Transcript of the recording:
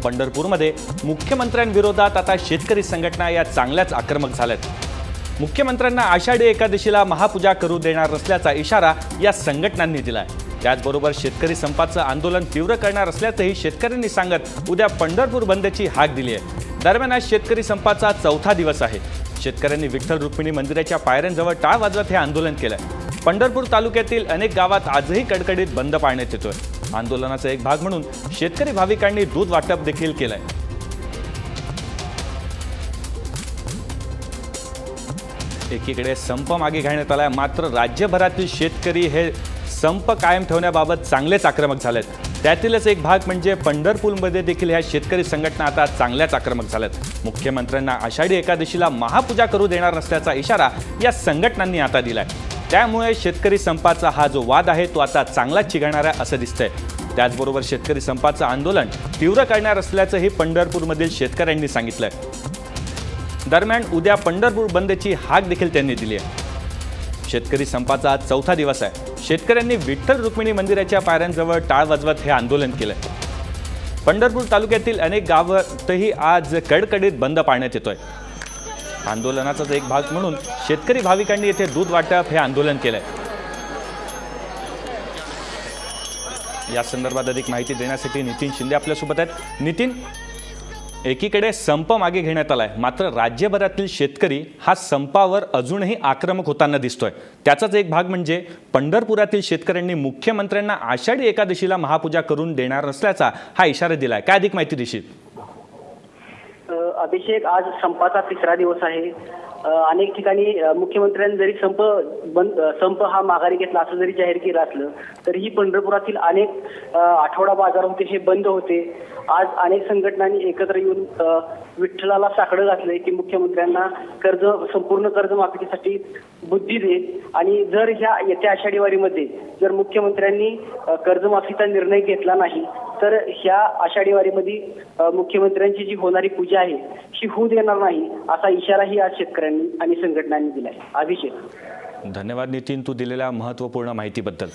पंढरपूरमध्ये मुख्यमंत्र्यांविरोधात आता शेतकरी संघटना या चांगल्याच आक्रमक झाल्यात. मुख्यमंत्र्यांना आषाढी एकादशीला महापूजा करू देणार नसल्याचा इशारा या संघटनांनी दिला आहे त्याचबरोबर शेतकरी संपाचं आंदोलन तीव्र करणार असल्याचंही शेतकऱ्यांनी सांगत उद्या पंढरपूर बंदची हाक दिली आहे. दरम्यान आज शेतकरी संपाचा चौथा दिवस आहे. शेतकऱ्यांनी विठ्ठल रुक्मिणी मंदिराच्या पायऱ्यांजवळ टाळ वाजवत हे आंदोलन केलं पंढरपूर तालुक्यातील अनेक गावात आजही कडकडीत बंद पाळण्यात येतोय. आंदोलनाचा एक भाग म्हणून शेतकरी भाविकांनी दूध वाटप देखील केलंय. एकीकडे संप मागे घेण्यात आलाय मात्र राज्यभरातील शेतकरी हे संप कायम ठेवण्याबाबत चांगलेच आक्रमक झालेत. त्यातीलच एक भाग म्हणजे पंढरपूरमध्ये देखील ह्या शेतकरी संघटना आता चांगल्याच आक्रमक झाल्यात. मुख्यमंत्र्यांना आषाढी एकादशीला महापूजा करू देणार नसल्याचा इशारा या संघटनांनी आता दिलाय. त्यामुळे शेतकरी संपाचा हा जो वाद आहे तो आता चांगलाच चिघळणार आहे असं दिसतंय. त्याचबरोबर शेतकरी संपाचं आंदोलन तीव्र करणार असल्याचंही पंढरपूरमधील शेतकऱ्यांनी सांगितलंय. दरम्यान उद्या पंढरपूर बंदची हाक देखील त्यांनी दिली आहे. शेतकरी संपाचा आज चौथा दिवस आहे. शेतकऱ्यांनी विठ्ठल रुक्मिणी मंदिराच्या पायऱ्यांजवळ टाळ वाजवत हे आंदोलन केलंय. पंढरपूर तालुक्यातील अनेक गावातही आज कडकडीत बंद पाळण्यात येतोय. आंदोलनाचाच एक भाग म्हणून शेतकरी भाविकांनी येथे दूध वाटप हे आंदोलन केलंय. या संदर्भात अधिक माहिती देण्यासाठी नितीन शिंदे आपल्यासोबत आहेत. नितीन एकीकडे संप मागे घेण्यात आलाय. मात्र राज्यभरातील शेतकरी हा संपावर अजूनही आक्रमक होताना दिसतोय. त्याचाच एक भाग म्हणजे पंढरपुरातील शेतकऱ्यांनी मुख्यमंत्र्यांना आषाढी एकादशीला महापूजा करून देणार नसल्याचा हा इशारा दिलाय. काय अधिक माहिती देशील? अभिषेक आज संपाचा तिसरा दिवस आहे. अनेक ठिकाणी मुख्यमंत्र्यांनी जरी संप बंद संप हा माघारी घेतला असं जरी जाहीर केलं असलं तरीही पंढरपुरातील अनेक आठवडा बाजार होते हे बंद होते. आज अनेक संघटनांनी एकत्र येऊन विठ्ठलाला साकडं घातलंय की मुख्यमंत्र्यांना कर्ज संपूर्ण कर्जमाफीसाठी बुद्धी दे आणि जर ह्या येत्या आषाढीवारीमध्ये जर मुख्यमंत्र्यांनी कर्जमाफीचा निर्णय घेतला नाही तर ह्या आषाढी वारीमध्ये मुख्यमंत्र्यांची जी होणारी पूजा आहे ही होऊ देणार नाही असा इशाराही आज शेतकऱ्यांनी आणि संघटनांनी दिला आहे अभिषेक. धन्यवाद नितीन तू दिलेल्या महत्त्वपूर्ण माहितीबद्दल.